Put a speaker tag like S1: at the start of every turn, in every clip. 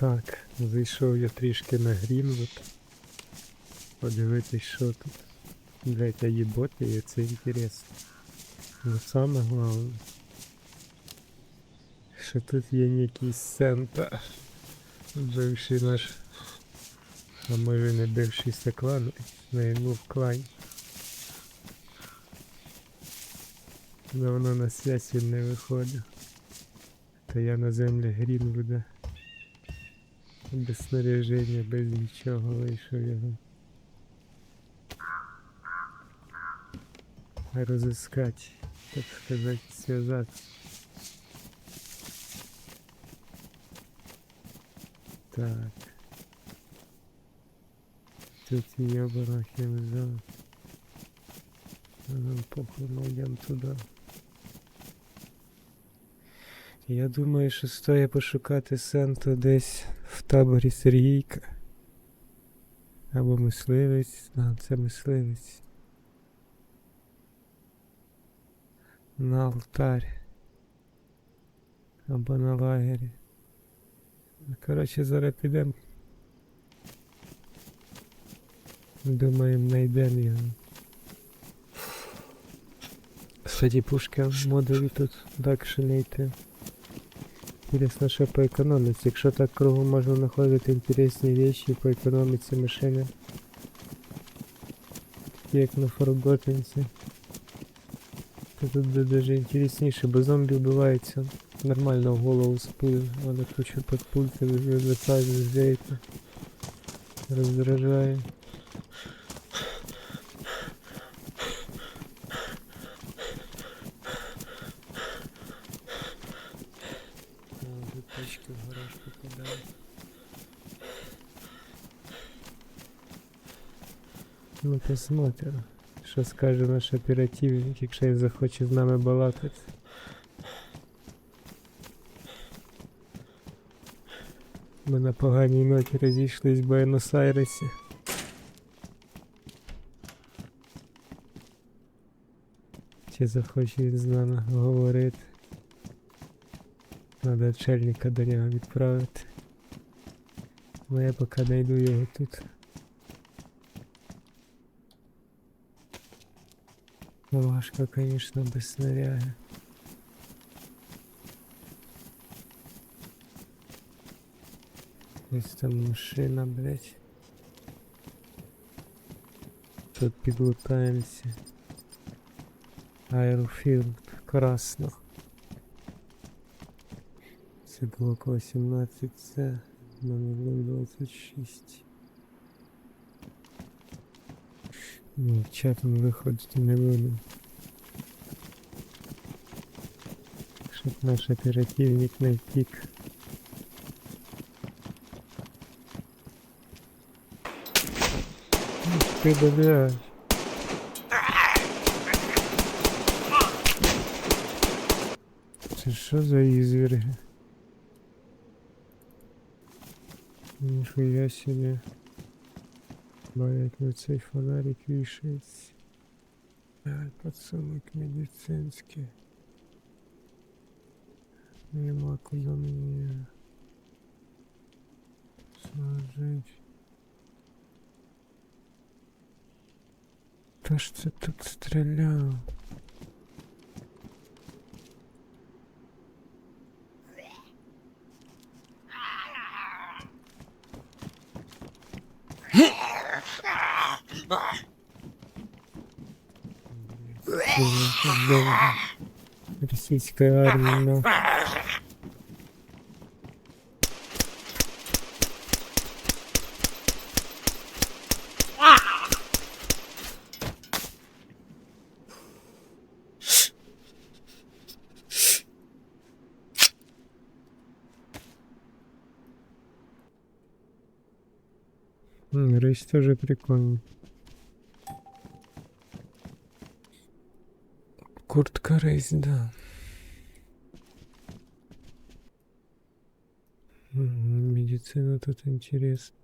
S1: Так, зайшов я трішки на Грінвуд. Подивитись, що тут. Блять, а їботи є, це інтересно. Ну саме головне. Що тут є якийсь центр. Бивший наш. А може не бивший клан, але йому в клані. Давно на связь він не виходив. Та я на землі Грінвуда. Без снаряження, без нічого вийшов його. Розыскати, так сказати, зв'язати. Так. Тут я барахи взял. Ну, похуй, мы идем туда. Я думаю, що стоїть пошукати Сенту десь таборі Сергійка. Або мисливець. А, це мисливець. На алтарь. Або на лагері. Коротше, зараз підемо. Думаємо, знайдемо його. Кстати, пушка модулі тут дальше не йти. Інтересно, що по економіці. Якщо так кругом можна знаходити інтересні речі по економіці машини. Як на Форготенці. То тут даже інтересніше, бо зомбі вбиваються нормально в голову пуль, але кучу під пульти вилетають з зейта. Роздражає. Вже тачки в гараж попадають. Ну посмотрим, що скаже наш оперативник, якщо він захоче з нами балакати. Ми на поганій ноті розійшлись в Буенос-Айресі. Чи захоче він з нами говорити? Надо начальника до нього відправити. Ну я поки знайду його тут. Важко, конечно, без снаряга. Ось там машина, блять. Тут підлутаємося. Аерофілд, красно. Це блок 18, це номер блок 26. Ні, в чат ми виходити не будемо. Щоб наш оперативник не втік. Ух Ти блядь. Це що за ізвірги? Нихуя себе. Блять, на цей фонарик вішається. Блядь, подсумок медицинський. Нема куди мені сложить. Та ж це тут стріляв? Российская армия, ну. Рысь тоже прикольный. Куртка рейс, да. М, Медицина тут интересно.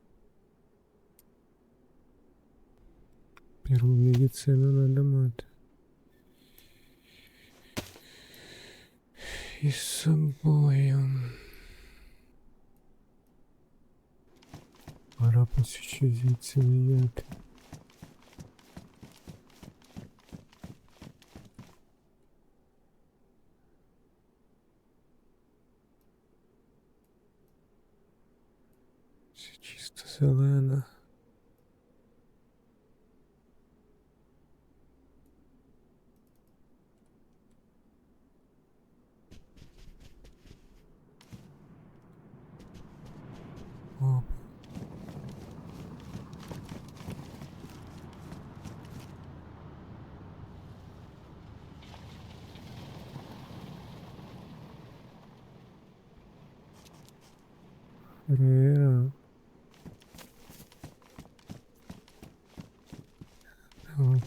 S1: Первую медицину надо мать. И с собою. Пора посвічу звідси чисто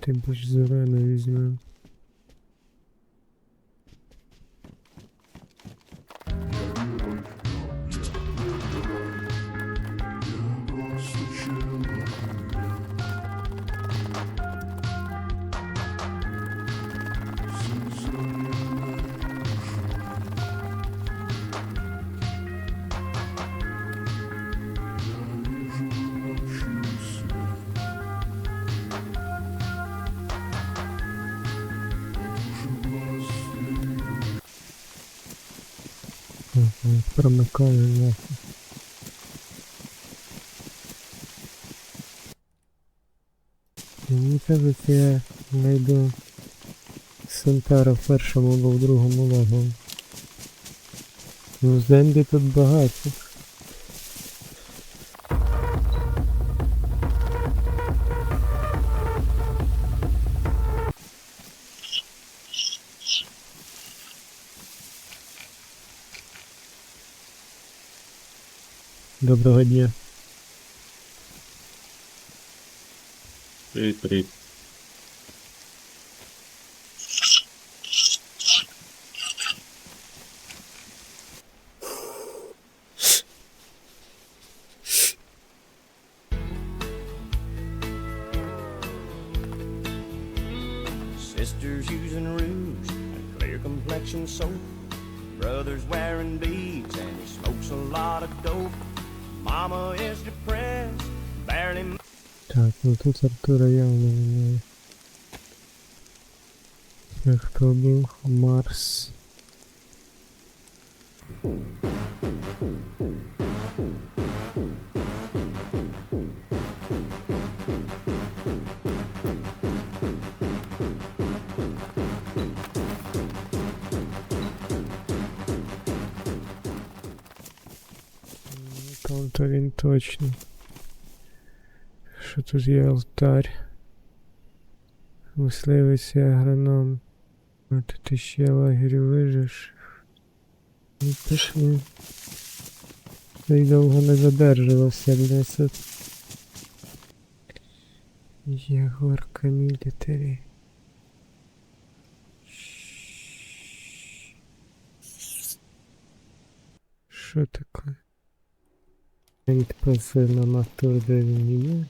S1: Давайте більш зелено візьмемо. Промикаю нахуй. Мені кажуть, я знайду Сентара в першому або в другому логу. Ну, землі тут багато. Доброго дня.
S2: Привіт, привіт.
S3: Sisters using rouge and clear complexion soap. Brothers wearing beads and he smokes a lot of dope. Mama is depressed, barely...
S1: Tak, no Mars. Hmm. То він точно. Що тут є алтарь? Мисливець і агроном. А тут ще лагерь вижиш. Ну пішли. Та й довго не задержувався десять. Ягорка мілітарі. Що таке? Відписи на мотор, де він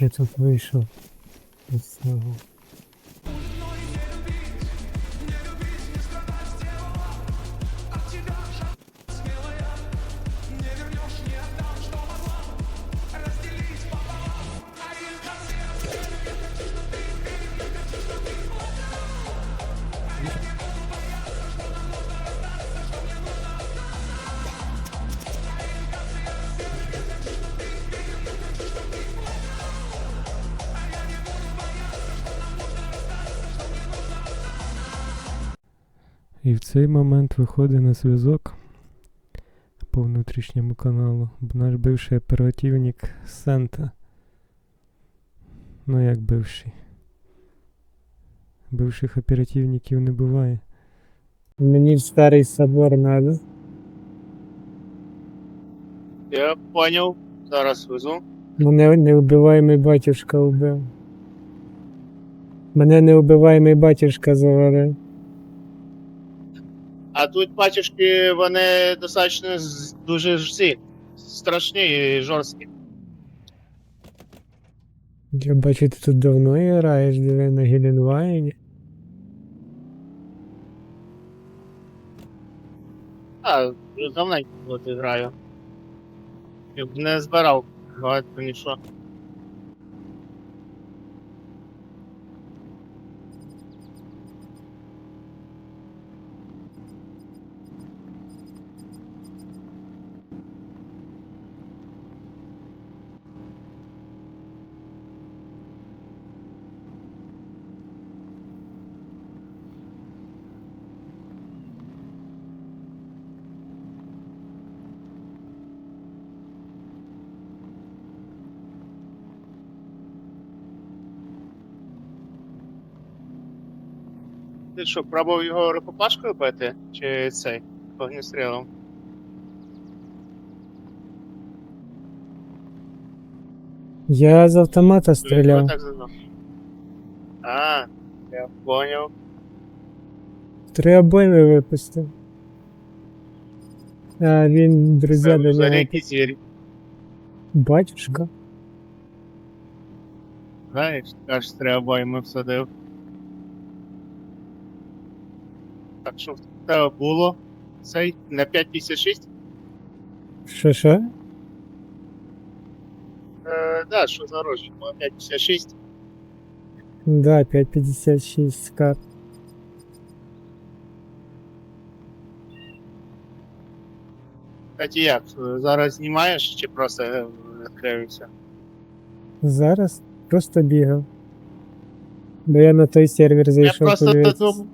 S1: Я тут вийшов. Із цього. Цей момент виходить на зв'язок по внутрішньому каналу наш бивший оперативник Санта. Ну як бивший. Бивших оперативників не буває. Мені в старий собор надо.
S2: Я поняв. Зараз везу.
S1: Мене неубиваємий батюшка вбив. Мене неубиваємий батюшка заварив.
S2: А тут батюшки, вони достатньо дуже ж страшні і жорсткі.
S1: Я бачу, ти тут давно граєш, диви на Геленвайні.
S2: А, вже давненько от граю. Я б не збирав багато нічого. Ти що, пробував його рукопашкою бити? Чи цей? Огністрілом?
S1: Я з автомата стріляв.
S2: так задав. А, я поняв.
S1: Три обойми випустив. А він, друзі,
S2: Це
S1: до нього.
S2: якийсь звір.
S1: Батюшка.
S2: Знаєш, аж три обойми всадив. Так що в тебе було цей на 5.56?
S1: Що що?
S2: Е, да, що за гроші? Було 5.56.
S1: Да, 5.56 скат.
S2: Кстати, як? е, Зараз знімаєш чи просто е, відкрився?
S1: Зараз просто бігав. Бо я на той сервер
S2: Я
S1: зайшов
S2: просто
S1: подивитися.
S2: думав.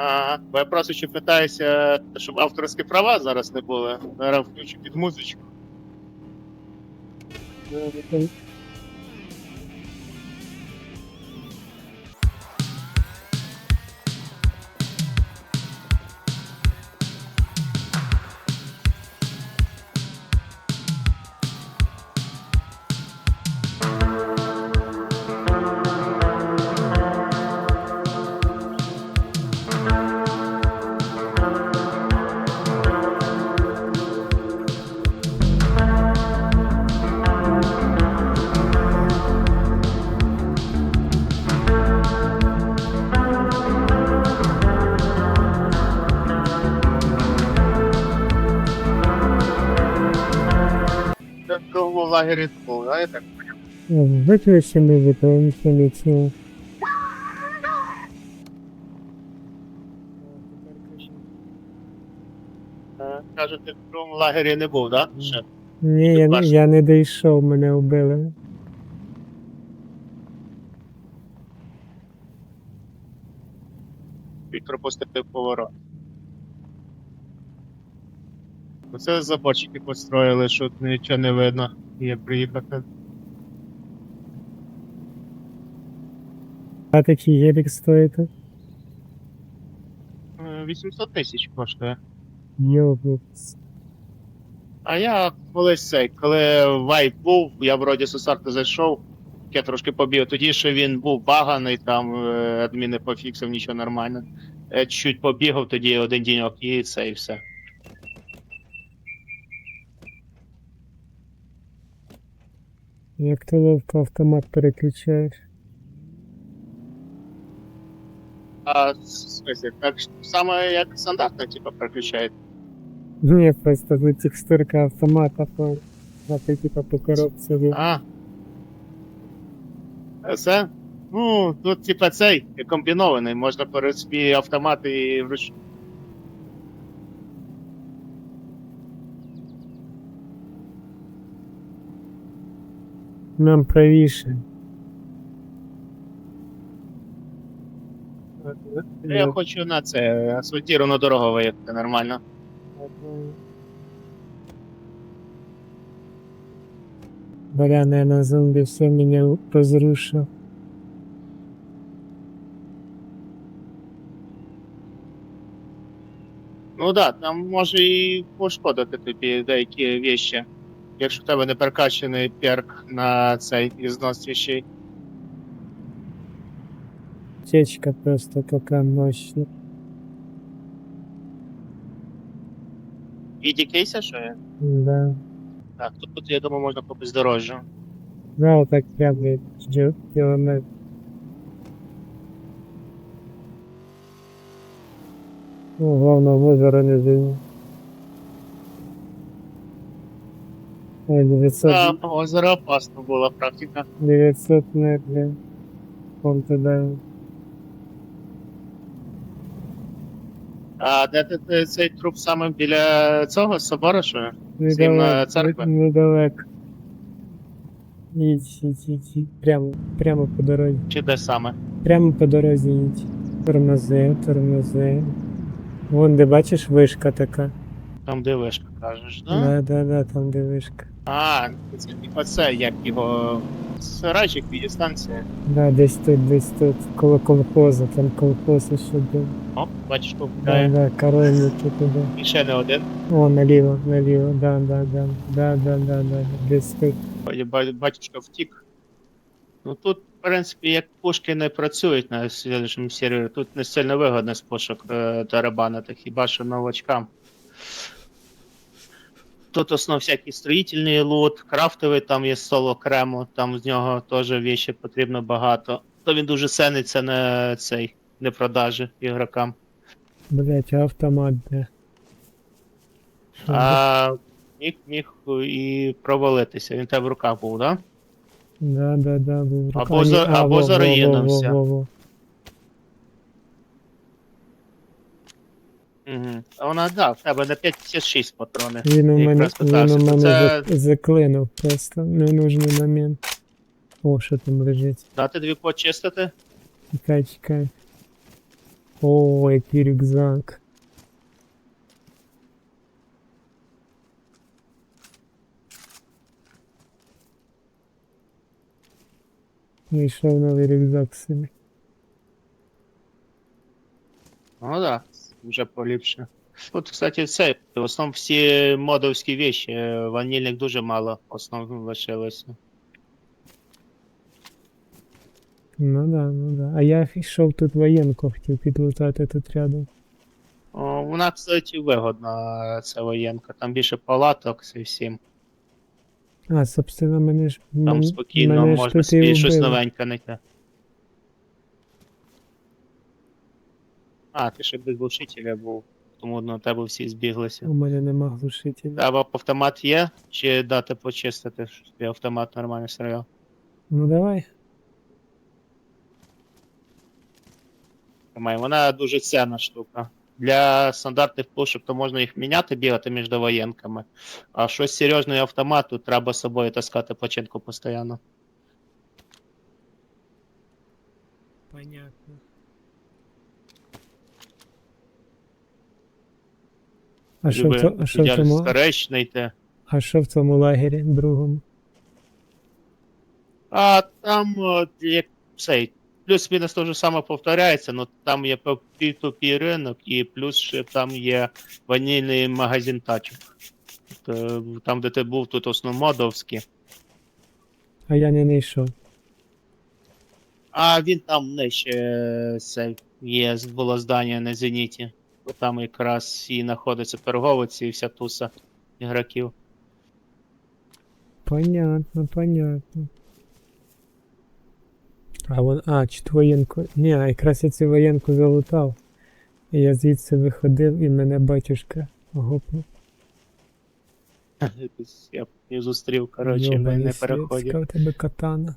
S2: Ага, бо я просто ще питаюся, щоб авторські права зараз не були. Зараз включу під музичку. Це в другому лагері був, знаєте?
S1: Виключи ми витворимо поліцію.
S2: Е, Кажете, в другому лагері не був, так? Да? Ще.
S1: Ні, я, не- я не дійшов, мене вбили.
S2: і пропустив поворот. Оце заборчики построїли, що нічого не видно. Є приїхати.
S1: А такий гелік стоїть?
S2: Е, 800 тисяч коштує.
S1: Йобуц.
S2: А я колись цей, коли вайп був, я вроді з Сусарта зайшов, я трошки побіг. Тоді ще він був баганий, там е, адміни пофіксив, нічого нормально. Я чуть побігав тоді один діньок і це і все.
S1: Як ти ловко автомат переключаєш?
S2: А, в смысле, так ж саме як стандартно, типа, переключає.
S1: Ні, просто ну, текстурка автомата, по, а ти типа по коробці. ви-
S2: А. Це? Ну, тут, типа, цей комбінований, можна перед собі автомат і вруч.
S1: Нам правіше.
S2: Я хочу на це асфальтіровану дорогу виїхати нормально.
S1: Бля, наверное, зомби все меня разрушил.
S2: Ну да, там може і пошкодити тобі деякі вещі. Якщо в тебе не перекачаний перк на цей ізнос вещей.
S1: Течка просто такая мощная.
S2: І кейса, що є?
S1: Да.
S2: Так, тут, тут я думаю, можна по бездорожжю.
S1: Да, вот так прям блядь, ждёт километр. Ну, главное, в озеро не зайти. Ой, 900,
S2: А, озеро опасно була практика.
S1: 900 метрів. Он туди.
S2: А де ти, ти цей труп саме біля цього собору, що?
S1: Недалеко.
S2: церкви?
S1: Недалеко. Їдь, їдь, їдь, їдь. Прямо, прямо по дорозі.
S2: Чи де саме?
S1: Прямо по дорозі їдь. Тормози, тормози. Вон, де бачиш вишка така.
S2: Там де вишка кажеш, да?
S1: Да, да, да, там де вишка.
S2: А, це типа це як його сарайчик від станції.
S1: Да, десь тут, десь тут, коло колхозу, там колхоз ще був.
S2: О, бачиш,
S1: Да,
S2: попадає.
S1: да, коровники туди.
S2: І ще не один.
S1: О, наліво, наліво, да, да, да, да, да, да, да, десь тут.
S2: Ба- ба- Батюшка втік. Ну тут, в принципі, як пушки не працюють на слідчому сервері, тут не сильно вигодно з пушок е, тарабанити, хіба що новачкам. Тут основно всякий строїтельний лут, крафтовий там є соло окремо, там з нього теж віші потрібно багато. То він дуже цениться на цей не продажі ігрокам.
S1: Блять, а автомат де? Що,
S2: А міг міг і провалитися. Він в тебе в руках був, так? Да?
S1: Да, да, да, був
S2: Або
S1: рука-
S2: за-
S1: а, ні,
S2: або заруїнився.
S1: во, во, во,
S2: Угу. А вона, да, в тебе на 56 патрони.
S1: Він у мене, він у мене
S2: це-
S1: заклинув просто ненужний момент. О, що там лежить?
S2: Дати дві почистити?
S1: Чекай, чекай. О, який рюкзак. Вийшов новий рюкзак собі.
S2: Ну да, вже поліпше. Тут, кстати, все. В основному всі модовські вещи. е, Ванільних дуже мало в основному лишилося.
S1: Ну да, ну да. А я йшов тут воєнку, хотів підлутати тут рядом.
S2: О, вона, кстати, вигодна, ця воєнка. Там більше палаток і всім.
S1: А, собственно, мене ж.
S2: Там спокійно
S1: мене ж
S2: можна
S1: тут і
S2: собі щось
S1: вбили.
S2: новеньке знайти. А, ти ще без глушителя був, тому на тебе всі збіглися.
S1: У мене нема глушителя.
S2: Або автомат є, чи дати почистити, щоб тобі автомат нормально стріляв?
S1: Ну давай.
S2: Вона дуже цінна штука. Для стандартних пушок то можна їх міняти, бігати між воєнками. А щось серйозний автомат, тут треба з собою таскати починку постійно.
S1: Понятно. А що в, а що в
S2: старечний
S1: а що в цьому лагері другому?
S2: А там як цей, плюс-мінус те ж саме повторяється, але там є P2P ринок і плюс ще там є ванільний магазин тачок. Тобто, Там, де ти був, тут основно.
S1: А я не знайшов.
S2: А він там нижче е, це є, було здання на Зеніті. Бо Там якраз і знаходиться торговець і вся туса ігроків.
S1: Понятно, понятно. А вон, а, чи ту воєнку. Ні, якраз я цю воєнку залутав. І я звідси виходив і мене батюшка гопнув.
S2: Я б не зустрів, коротше, ми
S1: Йобаний
S2: не
S1: світ,
S2: переходимо.
S1: яка в тебе катана.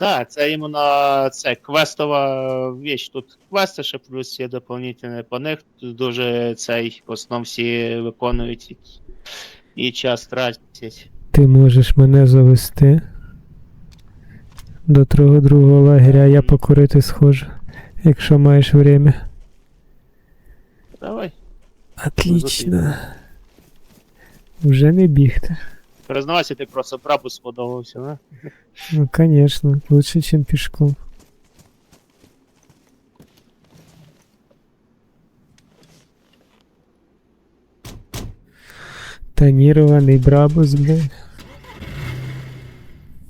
S2: Так, це іменно це квестова віч. Тут квести ще плюс є доповнительні по них. Тут дуже цей в основному всі виконують і, і час тратять.
S1: Ти можеш мене завести до твого другого лагеря, а я покурити схожу, якщо маєш время.
S2: Давай,
S1: Отлично. Вже не бігти.
S2: признавайся, ти просто прапус сподобався, не?
S1: Ну, конечно, лучше, чем пешком. Тонірований брабус, блядь.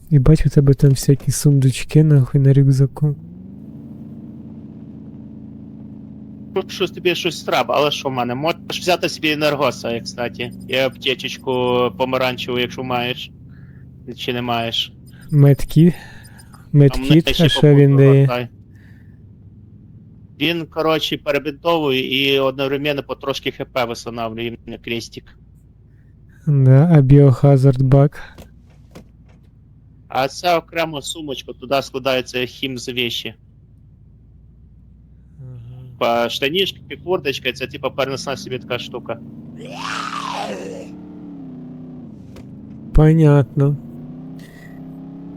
S1: І бачу у тебе там всякі сундучки нахуй на рюкзаку.
S2: Щось тобі щось треба, але що в мене? Можеш взяти собі енергоса, як, кстати. І аптечечку помаранчеву, якщо маєш. Чи не маєш.
S1: Медкі.
S2: Там
S1: Медкіт, а що він дає?
S2: Він, коротше, перебинтовує і одновременно потрошки хп встановлює на крестик.
S1: Да, а біохазард бак.
S2: А ця окрема сумочка, туди складаються хім з вещі. По штанішки, курточка, це типа переносна собі така штука.
S1: Понятно.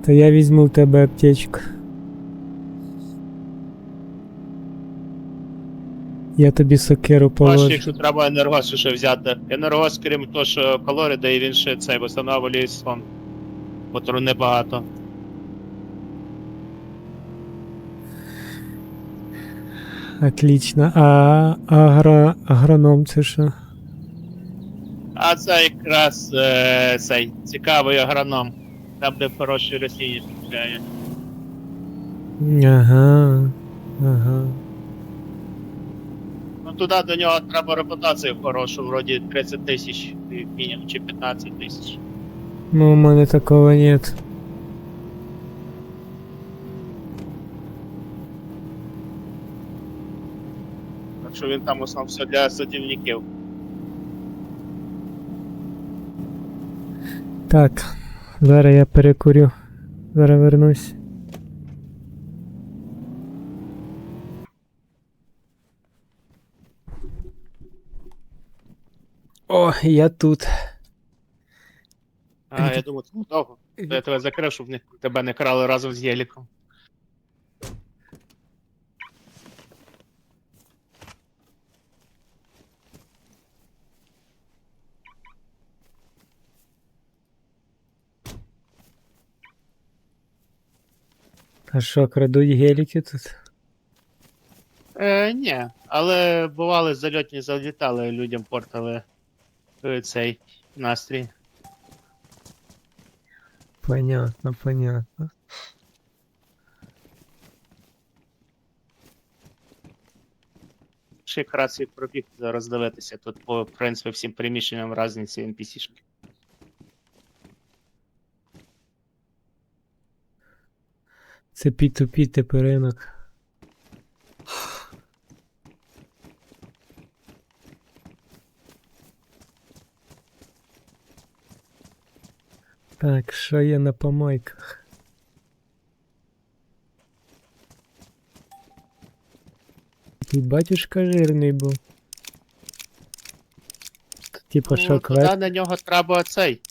S1: То я візьму в тебе аптечку. Я тобі сокиру
S2: Бачиш,
S1: положу.
S2: якщо треба енергос ще взяти. Енергос, крім того, що калорій дає, він ще цей встановлює сон. Котру небагато.
S1: Отлично. А агро... агроном це що?
S2: А це якраз е, цей цікавий агроном. Там, де хороші росління купляє.
S1: Ага. Ага.
S2: Ну туди до нього треба репутацію хорошу, вроді 30 тисяч мінімум чи 15 тисяч.
S1: Ну, у мене такого нет.
S2: Що він там в основному все для садівників.
S1: Так. Зараз я перекурю. Зараз вернусь. О, я тут.
S2: А, я думаю, це довго. Я тебе закрив, щоб не, тебе не крали разом з Єліком.
S1: А що, крадуть геліки тут?
S2: Е, ні, але бували зальотні залітали, людям портали е, цей настрій.
S1: Понятно, понятно.
S2: Ще якраз і пробіг зараз дивитися. Тут по в принципі всім приміщенням різниці NPC-шки.
S1: Це P2P типу ринок. Так, що є на помойках? Такий батюшка жирний був. Типа що
S2: Ну,
S1: квест?
S2: туди на нього треба цей.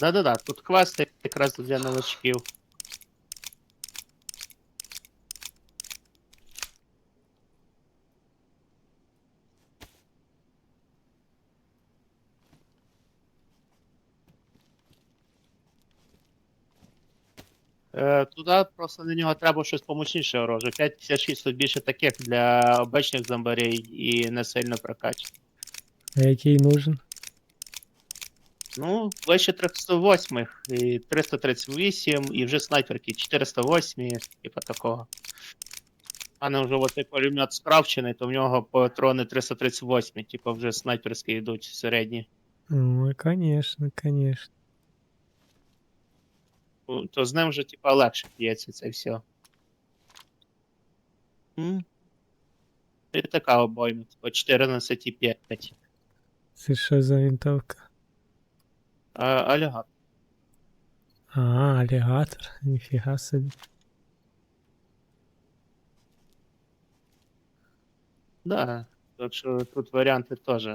S2: Да-да-да, тут квести якраз для новачків. Е, туди просто на нього треба щось помощніше оружие. 556 тут більше таких для обичних зомбарей і не сильно прокачаних.
S1: А який нужен?
S2: Ну, вище 308 і 338, і вже снайперки 408, типа такого. А не вже оцей пулемет скрафчений, то в нього патрони 338, типу вже снайперські йдуть середні.
S1: Ой, конечно, конечно.
S2: То з ним вже, типа, легше п'ється це все. М. І така обойма, типу 14,5.
S1: Це що за винтовка?
S2: А, алігатор.
S1: А, аллигатор. Ніфіга собі.
S2: Да. Так що тут варіанти теж.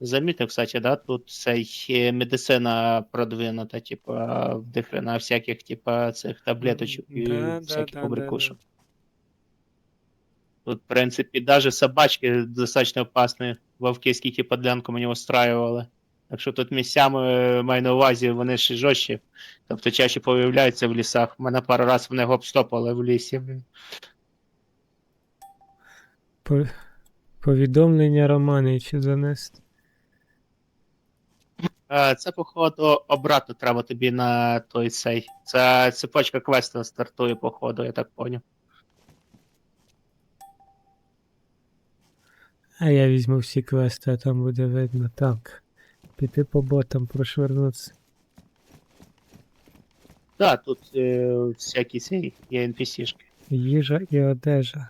S2: Замітив, кстати, да, тут цей е, медицина продвинута, типа, вдихрена всяких, типа, цих таблеточок і
S1: Да, да,
S2: всяких
S1: да,
S2: побрякушок. Тут, в принципі, даже собачки достатньо опасні. Вовки скільки подлянку мені устраивали. Так що тут місцями е, маю на увазі, вони ще жорстчі. Тобто чаще появляються в лісах. Мене пару раз вони гоп-стопали в лісі. блін.
S1: Повідомлення Романичу занести.
S2: Е, Це, походу, обратно треба тобі на той цей. Це цепочка квесту стартує, походу, я так поняв.
S1: А я візьму всі квести, а там буде видно. Так. Піти по ботам, прошвернутися.
S2: Так, тут е, всякі ці є NPC-шки.
S1: Їжа і одежа.